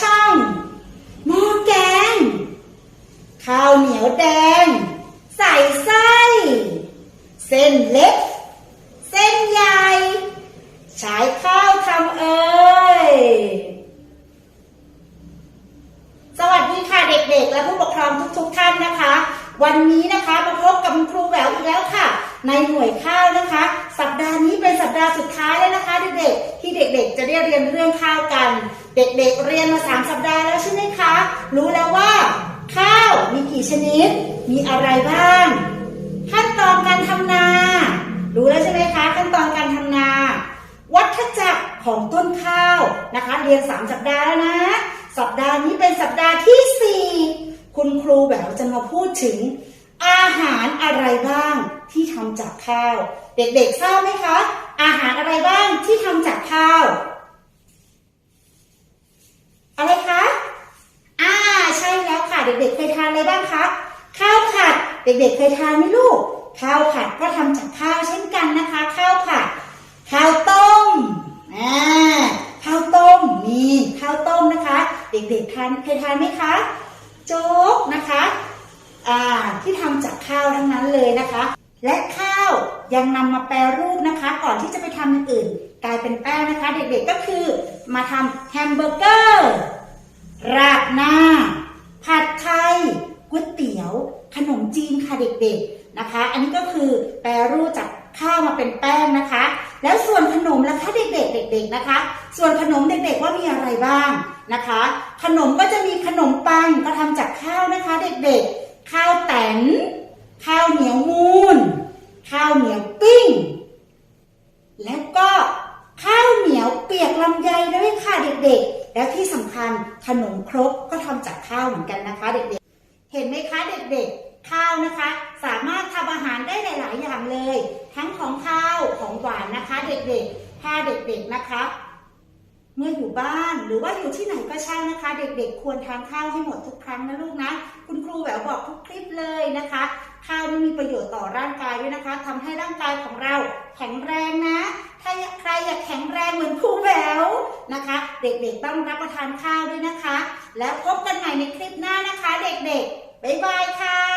ช่างหม้อแกง ข้าวเหนียวแดง ใส่ไส้ เส้นเล็ก เส้นใหญ่ใช้ข้าวทำเอ่ยสวัสดีค่ะเด็กๆ และผู้ปกครองทุกๆท่านนะคะ วันนี้นะคะมาพบกับครูแหววอีกแล้วค่ะ ในหน่วยข้าวนะคะ สัปดาห์นี้เป็นสัปดาห์สุดท้ายแล้วนะคะ ด็กๆที่เด็กจะได้เรียนเรื่องข้าวกัน เด็กๆ เรียนมาสามสัปดาห์แล้วใช่ไหมคะ รู้แล้วว่า ข้าวมีกี่ชนิด มีอะไรบ้าง ขั้นตอนการทำนา รู้แล้วใช่ไหมคะ ขั้นตอนการทำนา วัฏจักรของต้นข้าวนะคะ เรียน3สัปดาห์แล้วนะ สัปดาห์นี้เป็นสัปดาห์ที่4คุณครูแบบจะมาพูดถึง อาหารอะไรบ้างที่ทำจากข้าว เด็กๆทราบไหมคะ อาหารอะไรบ้างที่ทำจากข้าว อะไรคะอ่าใช่แล้วค่ะ เด็กๆเคยทานอะไรบ้างคะข้าวผัด เด็กๆเคยทานไหมลูก ข้าวผัดก็ทำจากข้าวเช่นกันนะคะ ข้าวผัด ข้าวต้มอ่าข้าวต้มมีข้าวต้มนะคะ เด็กๆทานเคยทานไหมคะโจ๊กนะคะ ที่ทำจากข้าวทั้งนั้นเลยนะคะ และข้าวยังนำมาแปรรูปนะคะ ก่อนที่จะไปทำอย่างอื่น กลายเป็นแป้งนะคะ เด็กๆก็คือมาทำแฮมเบอร์เกอร์ราดหน้า ผัดไทยก๋วยเตี๋ยว ขนมจีนค่ะเด็กๆนะคะ อันนี้ก็คือแปรรูปจากข้าวมาเป็นแป้งนะคะ แล้วส่วนขนมล่ะคะเด็กๆเด็ก ๆนะคะ ส่วนขนมเด็กๆว่ามีอะไรบ้างนะคะ ขนมก็จะมีขนมปังก็ทำจากข้าวนะคะ เด็กๆ ข้าวแตนข้าวเหนียวมูนข้าว เหนียวปิ้ง แล้วก็ข้าวเหนียวเปียกลำไยด้วยค่ะเด็กๆ และที่สำคัญขนมครกก็ทำจากข้าวเหมือนกันนะคะ เด็กๆ เห็นไหมคะเด็กๆ ข้าวนะคะ สามารถทำอาหารได้หลาย ๆ อย่างเลย ทั้งของข้าวของหวานนะคะ เด็กๆถ้าเด็กๆนะคะเมื่ออยู่บ้านหรือว่าอยู่ที่ไหนก็ช่างนะคะ เด็กๆ ควรทานข้าวให้หมดทุกครั้งนะลูกนะ คุณครูแหววบอกทุกคลิปเลยนะคะ มีประโยชน์ต่อร่างกายด้วยนะคะทำให้ร่างกายของเราแข็งแรงนะ ถ้าใครอยากแข็งแรงเหมือนครูแววนะคะ เด็กๆต้องรับประทานข้าวด้วยนะคะ แล้วพบกันใหม่ในคลิปหน้านะคะ เด็กๆบ๊ายบายค่ะ